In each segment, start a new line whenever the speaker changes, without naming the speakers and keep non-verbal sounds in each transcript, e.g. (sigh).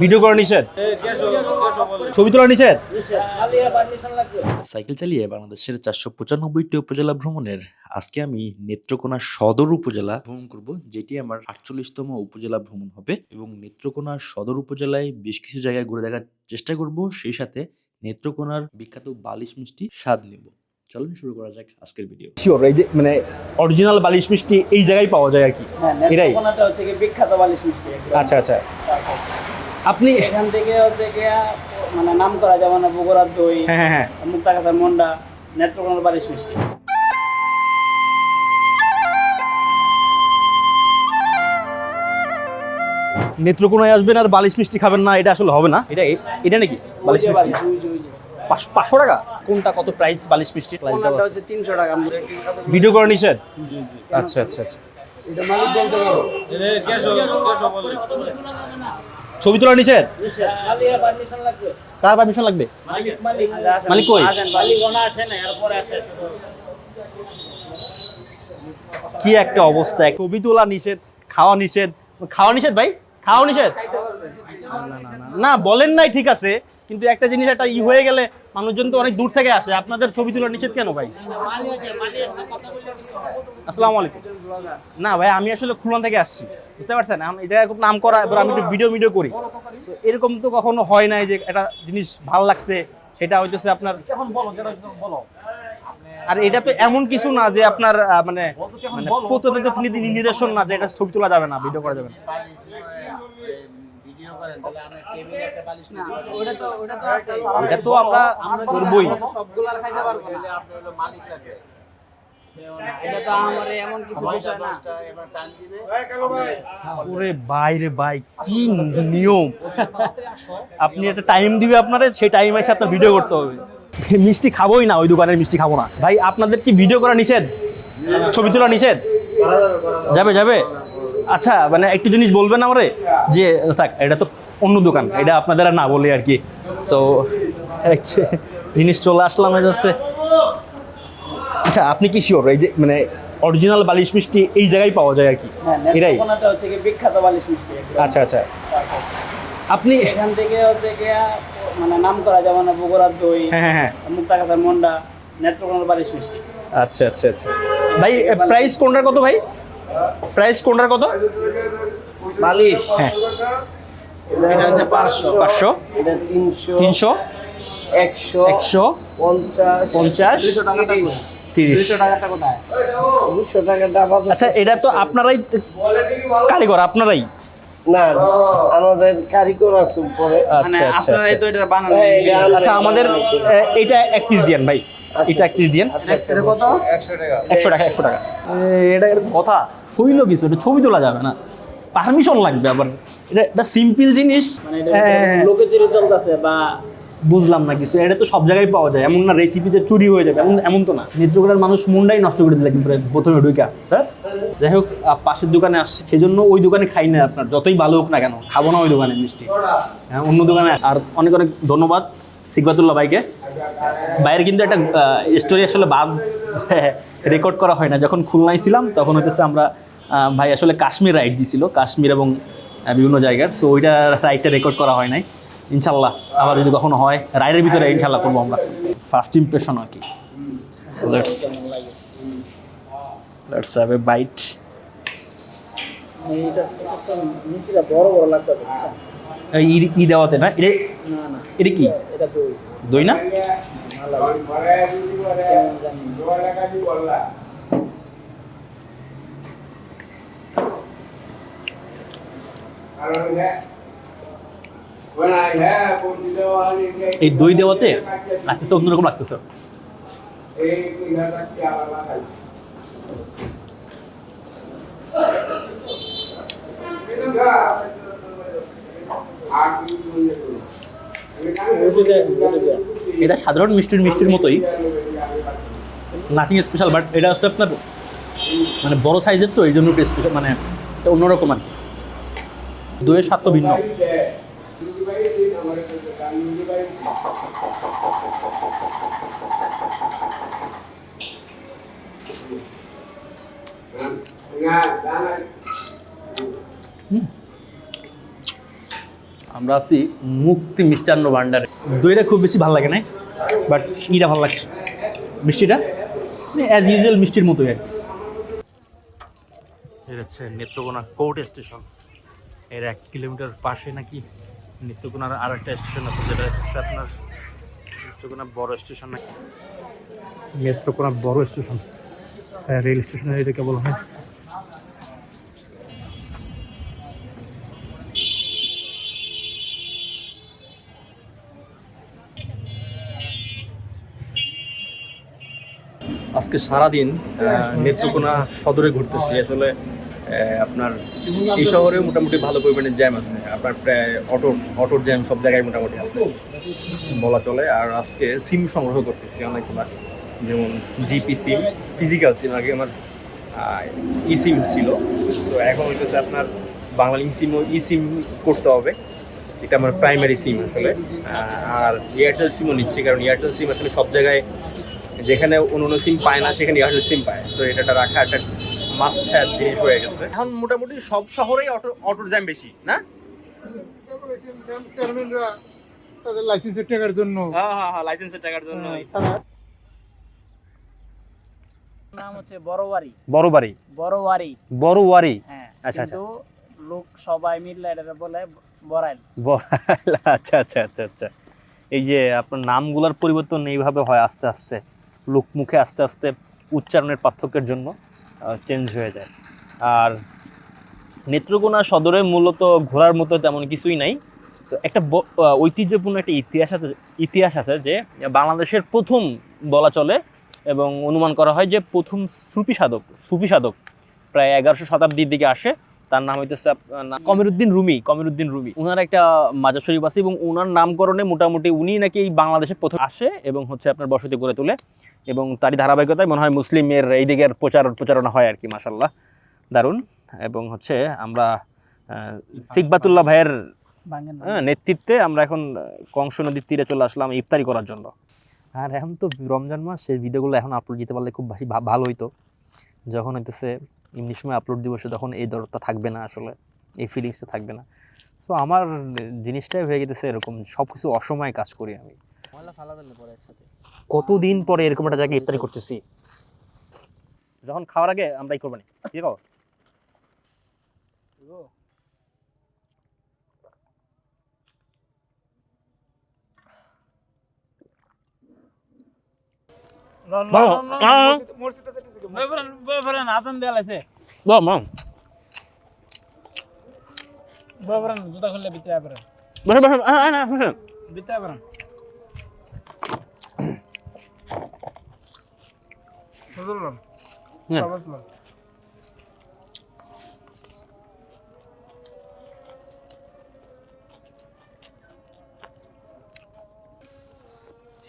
Video করা নিষেধ? ছবি তোলা নিষেধ?
সাইকেল চালিয়ে বাংলাদেশের চারশো পঁচানব্বইটি উপজেলা ভ্রমণের আজকে আমি নেত্রকোনা সদর উপজেলা ভ্রমণ করব যেটি আমার আটচল্লিশতম উপজেলা ভ্রমণ হবে এবং নেত্রকোনা সদর উপজেলায় বেশ কিছু জায়গায় ঘুরে দেখার চেষ্টা করব। সেই সাথে নেত্রকোনার বিখ্যাত বালিশ মিষ্টি স্বাদ নেব। চলুন শুরু করা যাক আজকের ভিডিও।
শিওর এই যে মানে অরিজিনাল বালিশ মিষ্টি এই জায়গায় পাওয়া যায় আর কি?
হ্যাঁ কি বিখ্যাত বালিশ মিষ্টি
আচ্ছা আচ্ছা। আপনি
এখান থেকে হচ্ছে গিয়া মানে নাম করা যেমন বগুড়ার দই
হ্যাঁ হ্যাঁ হ্যাঁ।
মুক্তাগাছার মন্ডা নেত্রকোনার বালিশ মিষ্টি।
নেত্রকোনায় আসবেন আর বালিশ মিষ্টি খাবেন না এটা আসলে হবে না। এটা এটা নাকি? বালিশ মিষ্টি? পাঁচশো টাকা? কোনটা কত প্রাইস বালিশ মিষ্টি?
তিনশো টাকা
ভিডিও করা নিষেধ আচ্ছা আচ্ছা আচ্ছা। ছবি তোলা নিষেধ? কার পারমিশন লাগবে?
মালিক
কই? কি একটা অবস্থা ছবি তোলা নিষেধ, খাওয়া নিষেধ। খাওয়া নিষেধ ভাই? খাওয়া নিষেধ? না, বলেন নাই, ঠিক আছে। কিন্তু একটা জিনিস, একটা ই হয়ে গেলে মানুষজন তো অনেক দূর থেকে আসে। আপনাদের ছবি তোলা নিষেধ কেন ভাই? আসসালামু আলাইকুম। না ভাই আমি আসলে খুলনা থেকে আসছি বুঝতে পারছেন? এখন এই জায়গায় খুব নাম করা এবার আমি একটু ভিডিও ভিডিও করি। এরকম তো কখনো হয় নাই যে একটা জিনিস ভালো লাগছে সেটা হইতেছে আপনার এখন বলো যেটা বলো। আর এটা তো এমন কিছু না যে আপনার মানে মানে প্রতিনিয়ত নীতি নির্দেশন না যে এটা ছবি তোলা যাবে না ভিডিও করা যাবে না।
ওটা তো ওটা তো আছে।
এটা তো আমরা করবই।
খাইতে পারব না।
ওরে বাইরে ভাই কি নিয়ম? আপনি একটা টাইম দিবে আপনারা সেই টাইম এসে আপনার ভিডিও করতে হবে। মিষ্টি খাবোই না ওই দোকানের মিষ্টি খাব না। ভাই আপনাদের কি ভিডিও করা নিষেধ? ছবি তোলা নিষেধ? যাবে যাবে? আচ্ছা মানে একটু জিনিস বলবেন আমারে? যে থাক এটা তো অন্য দোকান এটা আপনাদের আর না বলে আর কি। তো জিনিস চলে আসলাম যাচ্ছে। আচ্ছা আপনি কি শিওর এই যে মানে অরিজিনাল বালিশ মিষ্টি এই জায়গায় পাওয়া যায় আর কি?
হ্যাঁ
এরাই
হচ্ছে কি বিখ্যাত বালিশ মিষ্টি
আচ্ছা আচ্ছা। আপনি
এখান থেকে হচ্ছে গিয়া মানে নাম করা যেমন বগুড়ার দই
হ্যাঁ হ্যাঁ হ্যাঁ।
মুক্তাগাছার মন্ডা নেত্রকোনার বালিশ মিষ্টি।
আচ্ছা আচ্ছা আচ্ছা। ভাই প্রাইস কোনটার কত ভাই? প্রাইস কোনটার কত?
বালিশ।
হ্যাঁ।
এটা হচ্ছে পাঁচশো।
পাঁচশো।
এটা তিনশো।
তিনশো?
একশো।
একশো?
পঞ্চাশ।
পঞ্চাশ?
দুশো
আচ্ছা এটা তো আপনারাই কারিগর আপনারাই?
না আমাদের কারিগর আছে উপরে।
মানে
আচ্ছা আচ্ছা আচ্ছা।
তো এটা বানানো।
হ্যাঁ,
আচ্ছা আমাদের এটা এক পিস দিয়েন ভাই। এটা এক পিস দিয়েন। একশো টাকা। একশো টাকা এটা কথা। হইল কিছু এটা ছবি তোলা যাবে না। পারমিশন লাগবে আবার। এটা সিম্পল জিনিস।
মানে এটা
হ্যাঁ,
লোকে চলতেছে বা
বুঝলাম না কিছু। এটা তো সব জায়গায় পাওয়া যায়। এমন না রেসিপিতে চুরি হয়ে যাবে। এমন এমন তো না। নেত্রকোনার মানুষ মনটাই নষ্ট করে দিলে কিন্তু প্রথমে ঢুকা হ্যাঁ যাই হোক পাশের দোকানে আসছি। সেই জন্য ওই দোকানে খাই না আপনার। যতই ভালো হোক না কেন। খাব না ওই দোকানে, মিষ্টি। হ্যাঁ অন্য দোকানে। আর অনেক অনেক ধন্যবাদ সিকবাতুল্লাহ ভাইকে। বাইরের কিন্তু একটা স্টোরি আসলে বাদ (laughs) রেকর্ড করা হয় না। যখন খুলনায় ছিলাম, তখন হইতেছে আমরা ভাই আসলে কাশ্মীর রাইড দিছিল। কাশ্মীর এবং বিভিন্ন জায়গার। সো ওইটা রাইডটা রেকর্ড করা হয় নাই। ইনশাল্লাহ আবার যদি কখনো হয়, রাইডের ভিতরে ইনশাল্লাহ করব আমরা। ফার্স্ট ইমপ্রেশন আর কি।
Let's let's have a bite?
ই দেওয়াতে না? এটা কি?
দই
না?
কেমন জানি
এই দই দেওয়াতে লাগতেছে অন্যরকম লাগতেছে। এটা সাধারণ মিষ্টির মিষ্টির মতোই। নাথিং স্পেশাল বাট এটা হচ্ছে আপনার মানে বড় সাইজের তো এই জন্য স্পেশাল মানে অন্যরকম আর কি। দইয়ের স্বাদ তো ভিন্ন। আমরা আছি মুক্তি মিষ্টান্ন ভান্ডারে দইটা খুব বেশি ভালো লাগে না বাট ইটা ভালো লাগছে। মিষ্টিটা? অ্যাজ ইউজুয়াল মিষ্টির মতোই আর হচ্ছে নেত্রকোনা কোর্ট স্টেশন। এর এক কিলোমিটার পাশে নাকি নেত্রকোনার আর একটা স্টেশন আছে যেটা হচ্ছে আপনার নেত্রকোনা বড় স্টেশন নাকি? নেত্রকোনা বড় স্টেশন। হ্যাঁ রেল স্টেশনের এটাকে বলা হয়। আজকে সারাদিন নেত্রকোনা সদরে ঘুরতেছি। আসলে আপনার এই শহরে মোটামুটি ভালো পরিমাণে জ্যাম আছে। আপনার প্রায় অটো অটোর জ্যাম সব জায়গায় মোটামুটি আছে। বলা চলে। আর আজকে সিম সংগ্রহ করতেছি অনেকগুলা যেমন জিপি সিম ফিজিক্যাল সিম আগে আমার ই সিম ছিল। সো এখন হইতেছে আপনার বাংলা সিম ও ই সিম করতে হবে। এটা আমার প্রাইমারি সিম আসলে। আর এয়ারটেল সিমও নিচ্ছি, কারণ এয়ারটেল সিম আসলে সব জায়গায় যেখানে অন্য সিম পায় না, সেখানে এয়ারটেল সিম পায়। সো এটা রাখা একটা মাস্ট হ্যাভ জিনিস হয়ে গেছে। এখন মোটামুটি সব শহরেই অটো অটোর জ্যাম বেশি না?
তাদের লাইসেন্সের টাকার জন্য
হ্যাঁ হ্যাঁ হ্যাঁ লাইসেন্সের টাকার জন্য।
নাম হচ্ছে বড়বাড়ি
বড় বাড়ি
বড়বাড়ি
বড়
হ্যাঁ
আচ্ছা,
লোক সবাই মিলে এটা বলে বড়াইল।
আচ্ছা আচ্ছা আচ্ছা আচ্ছা। এই যে আপনার নামগুলোর পরিবর্তন এইভাবে হয় আস্তে আস্তে লোক মুখে আস্তে আস্তে উচ্চারণের পার্থক্যের জন্য। চেঞ্জ হয়ে যায়। আর নেত্রকোনা সদরে মূলত ঘোরার মতো তেমন কিছুই নাই। সো একটা ঐতিহ্যপূর্ণ একটা ইতিহাস আছে ইতিহাস আছে যে বাংলাদেশের প্রথম বলা চলে এবং অনুমান করা হয় যে প্রথম সুফি সাধক সুফি সাধক প্রায় এগারোশো শতাব্দীর দিকে আসে। তার নাম হইতেছে কমিরুদ্দিন রুমি কমিরুদ্দিন রুমি। ওনার একটা মাজার শরীফ আছে এবং ওনার নামকরণে মোটামুটি উনি নাকি এই বাংলাদেশে প্রথম আসে এবং হচ্ছে আপনার বসতি গড়ে তোলে এবং তারই ধারাবাহিকতায় মনে হয় মুসলিমের এই দিকের প্রচার প্রচারণা হয় আর কি মাসাল্লাহ দারুণ। এবং হচ্ছে আমরা সিকবাতুল্লাহ ভাইয়ের হ্যাঁ, নেতৃত্বে আমরা এখন কংস নদীর তীরে চলে আসলাম ইফতারি করার জন্য। আর এখন তো রমজান মাস সেই ভিডিওগুলো এখন আপলোড দিতে পারলে খুব ভালো হইতো। যখন হইতেছে এমনি সময় আপলোড দিব সে তখন এই দরদটা থাকবে না আসলে এই ফিলিংসটা থাকবে না। সো আমার জিনিসটাই হয়ে গেছে এরকম সব কিছু অসময়ে কাজ করি আমি। কতদিন পরে এরকম একটা জায়গায় ইফতারি করতেছি? যখন খাওয়ার আগে আমরাই করব না ঠিক আছে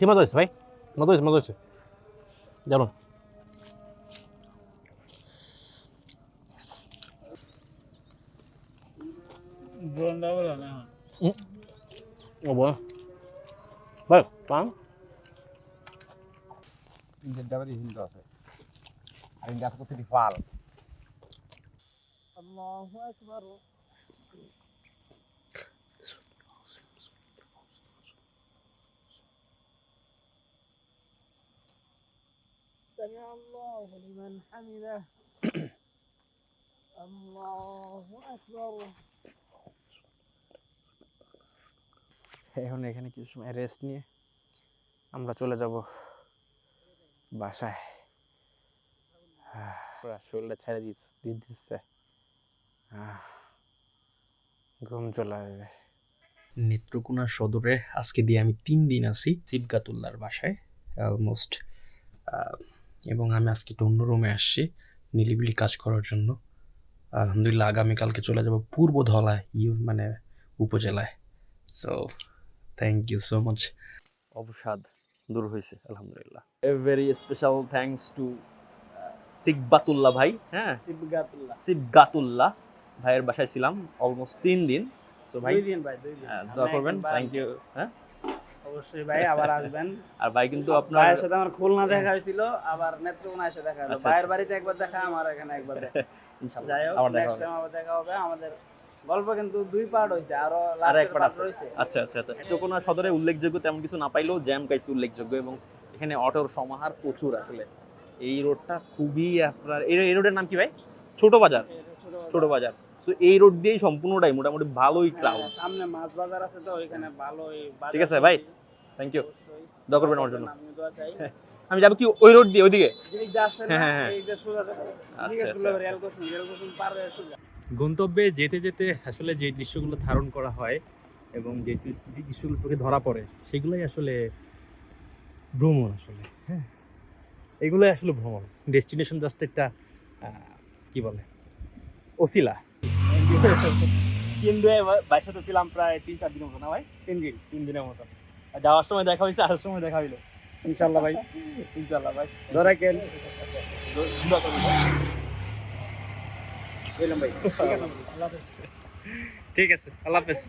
মজা হয়েছে ভাই। মজা হয়েছে মজা হয়েছে। জানো
ব্রন্ডা বলে না।
ও বল। ভাই পান?
হিন্দু আছে। আর ইন্ডিয়া তিনি ফাল
আল্লাহু আকবার। سمع الله لمن حمده (coughs) الله أكبر
এখন এখানে কিছু সময় রেস্ট নিয়ে আমরা চলে যাব বাসায় আহ, পুরা শরীরটা ছেড়ে দিস দিয়ে দিচ্ছে আহ, ঘুম চলে আসবে নেত্রকোনা সদরে আজকে দিয়ে আমি তিন দিন আছি শিবগাতুল্লার বাসায় অলমোস্ট এবং আমি আজকে একটু অন্য রুমে আসছি নিলিবিলি কাজ করার জন্য। আলহামদুলিল্লাহ আগামীকালকে চলে যাব পূর্ব ধলায় ইউ মানে উপজেলায়। So thank you so much অবসাদ দূর হয়েছে আলহামদুলিল্লাহ। A very special thanks to Sikbatullah ভাই হ্যাঁ?
সিবগাতুল্লাহ।
সিবগাতুল্লাহ ভাইয়ের বাসায় ছিলাম অলমোস্ট তিন দিন। তো ভাই
দুই দিন ভাই দুই দিন।
হ্যাঁ, দোয়া করবেন। থ্যাংক ইউ হ্যাঁ?
অবশ্যই ভাই আবার আসবেন। (laughs)
আর ভাই কিন্তু আপনার
ভাইয়ের সাথে আমার খুলনা দেখা হয়েছিল আবার নেত্রকোনা এসে দেখা হলো।
আচ্ছা,
ভাইয়ের
আচ্ছা।
বাড়িতে একবার দেখা আমার এখানে একবার দেখা। (laughs)
ইনশাআল্লাহ
যাই হোক নেক্সট টাইম আবার দেখা হবে। আমাদের গল্প কিন্তু দুই পার্ট হয়েছে আরও
এক
পার্ট। রয়েছে
আচ্ছা আচ্ছা আচ্ছা। নেত্রকোনা সদরে উল্লেখযোগ্য তেমন কিছু না পাইলেও জ্যাম কাইছে উল্লেখযোগ্য এবং এখানে অটোর সমাহার প্রচুর আসলে। এই রোডটা খুবই আপনার এই রোডের নাম কি ভাই? ছোট বাজার। ছোট বাজার। সো এই রোড দিয়েই সম্পূর্ণটাই মোটামুটি ভালোই ক্রাউড
হ্যাঁ, সামনে মাছ বাজার আছে তো ওইখানে ভালোই
ঠিক আছে ভাই। Thank
you.
দোয়া করবেন আমার জন্য
আমি দোয়া চাই
আমি যাব কি ওই রোড দিয়ে ওইদিকে হ্যাঁ, হ্যাঁ, হ্যাঁ।
এই যে সোজা যাবে।
আচ্ছা, আচ্ছা। গন্তব্যে যেতে যেতে আসলে যে দৃশ্যগুলো ধারণ করা হয় এবং যে যে দৃশ্যগুলো চোখে ধরা পড়ে সেগুলোই আসলে ভ্রমণ আসলে হ্যাঁ এগুলোই আসলে ভ্রমণ ডেস্টিনেশন জাস্ট একটা কি বলে ওসিলা কিন্তু দিনে বাইর সাথে ছিলাম প্রায় তিন চার দিনের মতো না ভাই তিন দিন তিন দিনের মতো যাওয়ার সময় দেখা হয়েছে আসার সময় দেখা হইল।
ইনশাল্লাহ ভাই।
ইনশাল্লাহ ভাই।
ধরে কেন?
ঠিক আছে। আল্লাহ হাফেজ।